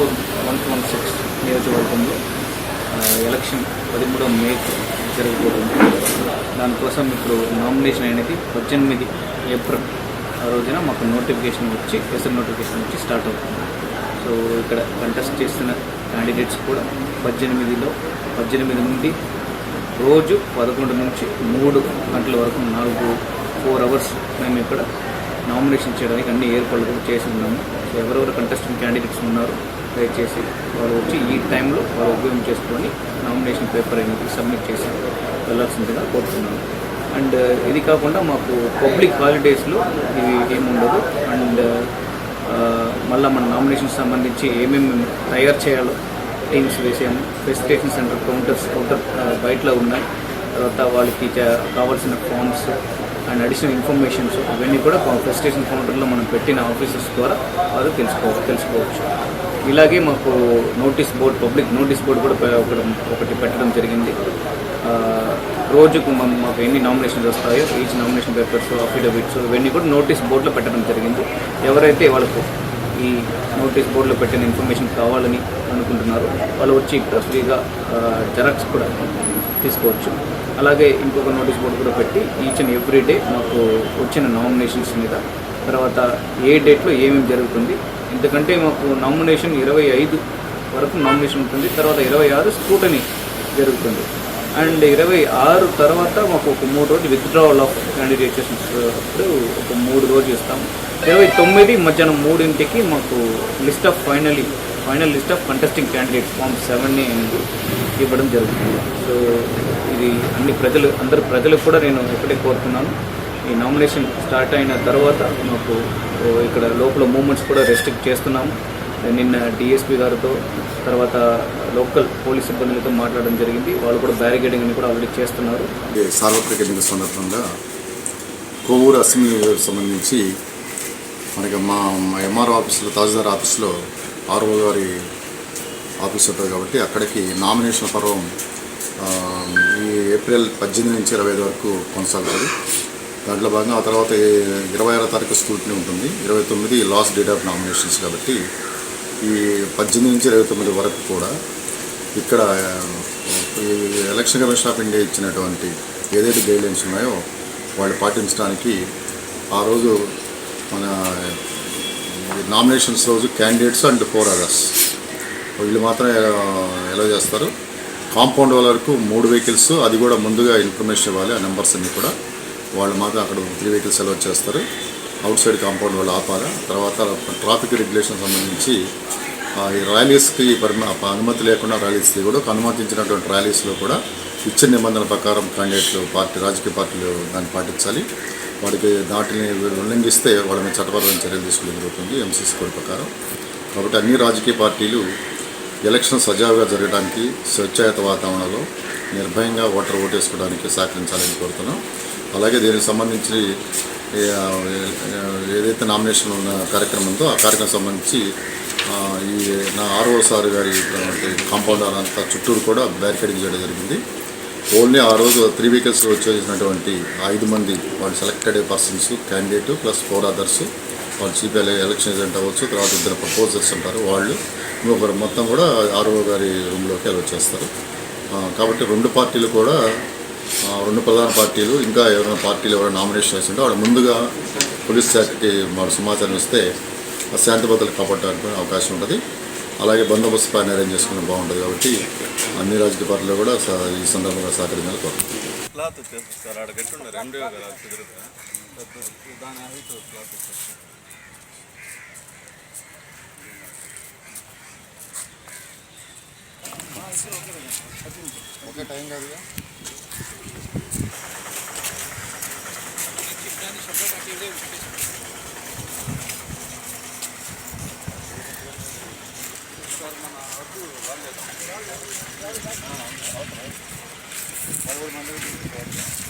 Four one one six నియోజకవర్గంలో election పదమూడవ మేకు జరగబోతుంది. దానికోసం ఇప్పుడు నామినేషన్ అనేది పద్దెనిమిది ఏప్రిల్ ఆ రోజున మాకు నోటిఫికేషన్ వచ్చి ఎస్ఎల్ నోటిఫికేషన్ వచ్చి స్టార్ట్ అవుతుంది. సో ఇక్కడ కంటెస్ట్ చేస్తున్న క్యాండిడేట్స్ కూడా పద్దెనిమిదిలో పద్దెనిమిది నుండి రోజు పదకొండు నుంచి మూడు గంటల వరకు నాలుగు ఫోర్ అవర్స్ మేము ఇక్కడ నామినేషన్ చేయడానికి అన్ని ఏర్పాట్లు కూడా చేసి ఉన్నాము. సో ఎవరెవరు కంటెస్టింగ్ క్యాండిడేట్స్ ఉన్నారో దయచేసి వాళ్ళు వచ్చి ఈ టైంలో వాళ్ళు ఉపయోగం చేసుకొని నామినేషన్ పేపర్ అనేది సబ్మిట్ చేసి వెళ్ళాల్సిందిగా కోరుతున్నాను. అండ్ ఇది కాకుండా మాకు పబ్లిక్ హాలిడేస్లో ఇవి ఏముండదు. అండ్ మళ్ళీ మన నామినేషన్ సంబంధించి ఏమేమి తయారు చేయాలో టీమ్స్ వేసాము. ఫెసిలిటేషన్ సెంటర్ కౌంటర్స్ కౌంటర్ బయటలో ఉన్నాయి. తర్వాత వాళ్ళకి కావాల్సిన ఫామ్స్ అండ్ అడిషనల్ ఇన్ఫర్మేషన్స్ ఇవన్నీ కూడా ఫెసిలిటేషన్ కౌంటర్లో మనం పెట్టిన ఆఫీసెస్ ద్వారా వాళ్ళు తెలుసుకో తెలుసుకోవచ్చు. ఇలాగే మాకు notice board public notice board కూడా ఒకటి ఒకటి పెట్టడం జరిగింది. రోజుకు మనం మాకు ఎన్ని నామినేషన్స్ వస్తాయో ఈచ్ నామినేషన్ పేపర్స్ అఫిడవిట్స్ ఇవన్నీ కూడా నోటీస్ బోర్డులో పెట్టడం జరిగింది. ఎవరైతే వాళ్ళకు ఈ నోటీస్ బోర్డులో పెట్టిన ఇన్ఫర్మేషన్ కావాలని అనుకుంటున్నారో వాళ్ళు వచ్చి ఇక్కడ ఫ్రీగా జెరాక్స్ కూడా తీసుకోవచ్చు. అలాగే ఇంకొక నోటీస్ బోర్డు కూడా పెట్టి ఈచ్ అండ్ ఎవ్రీ డే మాకు వచ్చిన నామినేషన్స్ మీద తర్వాత ఏ డేట్లో ఏమేమి జరుగుతుంది ఎందుకంటే మాకు నామినేషన్ ఇరవై ఐదు వరకు నామినేషన్ ఉంటుంది తర్వాత ఇరవై ఆరు స్క్రూటనీ జరుగుతుంది. అండ్ ఇరవై ఆరు తర్వాత మాకు ఒక మూడు రోజులు విత్డ్రావల్ ఆఫ్ క్యాండిడేట్స్ అప్పుడు ఒక మూడు రోజులు ఇస్తాము. ఇరవై తొమ్మిది మధ్యాహ్నం మూడింటికి మాకు list of finally final list of contesting candidates form సెవెన్ని ఇవ్వడం జరుగుతుంది. సో ఇది అన్ని ప్రజలు అందరు ప్రజలకు కూడా నేను ఒకటే కోరుతున్నాను. ఈ నామినేషన్ స్టార్ట్ అయిన తర్వాత మాకు ఇక్కడ లోపల మూమెంట్స్ కూడా రెస్ట్రిక్ట్ చేస్తున్నాము. నిన్న డిఎస్పీ గారితో తర్వాత లోకల్ పోలీస్ సిబ్బందులతో మాట్లాడడం జరిగింది. వాళ్ళు కూడా బ్యారికేడింగ్ అని కూడా ఆల్రెడీ చేస్తున్నారు. సార్వత్రిక ఎన్నికల సందర్భంగా కొవ్వూరు అసెంబ్లీ సంబంధించి మనకి మా ఎంఆర్ఓ ఆఫీసులో తహసీల్దార్ ఆఫీస్లో ఆర్ఓ గారి ఆఫీస్ ఉంటుంది కాబట్టి అక్కడికి నామినేషన్ పర్వం ఈ ఏప్రిల్ పద్దెనిమిది నుంచి ఇరవై ఐదు వరకు కొనసాగుతుంది. దాంట్లో భాగంగా ఆ తర్వాత ఇరవై ఆరో తారీఖు స్కూట్ని ఉంటుంది. ఇరవై తొమ్మిది లాస్ట్ డేట్ ఆఫ్ నామినేషన్స్ కాబట్టి ఈ పద్దెనిమిది నుంచి ఇరవై తొమ్మిది వరకు కూడా ఇక్కడ ఈ ఎలక్షన్ కమిషన్ ఆఫ్ ఇండియా ఇచ్చినటువంటి ఏదైతే గైడ్లైన్స్ ఉన్నాయో వాళ్ళు పాటించడానికి ఆ రోజు మన నామినేషన్స్ రోజు క్యాండిడేట్స్ అండ్ ఫోర్ అవర్స్ వీళ్ళు మాత్రమే ఎలా చేస్తారు. కాంపౌండ్ వరకు మూడు వెహికల్స్ అది కూడా ముందుగా ఇన్ఫర్మేషన్ ఇవ్వాలి ఆ నెంబర్స్ అన్ని కూడా. వాళ్ళు మాత్రం అక్కడ త్రీ వెహికల్స్ అలౌట్ చేస్తారు. అవుట్ సైడ్ కాంపౌండ్ వాళ్ళు ఆపాలి. తర్వాత ట్రాఫిక్ రెగ్యులేషన్ సంబంధించి ఈ ర్యాలీస్కి పరిమ అనుమతి లేకుండా ర్యాలీస్కి కూడా అనుమతించినటువంటి ర్యాలీస్లో కూడా ఇచ్చిన నిబంధనల ప్రకారం క్యాండిడేట్లు పార్టీ రాజకీయ పార్టీలు దాన్ని పాటించాలి. వాడికి దాటిని ఉల్లంఘిస్తే వాళ్ళ మీద చట్టపరమైన చర్యలు తీసుకోవడం జరుగుతుంది ఎంసీసీ కోడ్ ప్రకారం. కాబట్టి అన్ని రాజకీయ పార్టీలు ఎలక్షన్ సజావుగా జరగడానికి స్వచ్ఛాయత వాతావరణంలో నిర్భయంగా ఓటర్ ఓటేసుకోవడానికి సహకరించాలని కోరుతున్నాం. అలాగే దీనికి సంబంధించి ఏదైతే నామినేషన్ ఉన్న కార్యక్రమం ఉందో ఆ కార్యక్రమం సంబంధించి ఈ నా ఆర్ఓ సార్ గారి కాంపౌండ్ అంతా చుట్టూరు కూడా బ్యారికేడింగ్ చేయడం జరిగింది. ఓన్లీ ఆ రోజు త్రీ వీకల్స్ వచ్చేసినటువంటి ఐదు మంది వాళ్ళు selected persons candidate plus four others వాళ్ళు చీఫ్ ఎలక్షన్ ఏజెంట్ అవ్వచ్చు తర్వాత ఇద్దరు ప్రపోజర్స్ ఉంటారు వాళ్ళు. ఇంకొకరు మొత్తం కూడా ఆర్ఓ గారి రూమ్లోకి అలా వచ్చేస్తారు. కాబట్టి రెండు పార్టీలు కూడా రెండు ప్రధాన పార్టీలు ఇంకా ఎవరైనా పార్టీలు ఎవరైనా నామినేషన్ వేసింటే వాళ్ళు ముందుగా పోలీస్ శాఖకి వాళ్ళు సమాచారం ఇస్తే శాంతి భద్రతలు కాపాడడానికి అవకాశం ఉంటుంది. అలాగే బందోబస్తు ప్లాన్ అరేంజ్ చేసుకుని బాగుంటుంది కాబట్టి అన్ని రాజకీయ పార్టీలు కూడా ఈ సందర్భంగా సహకరించాలని కోరుతున్నాను సార్ மறுபடியும்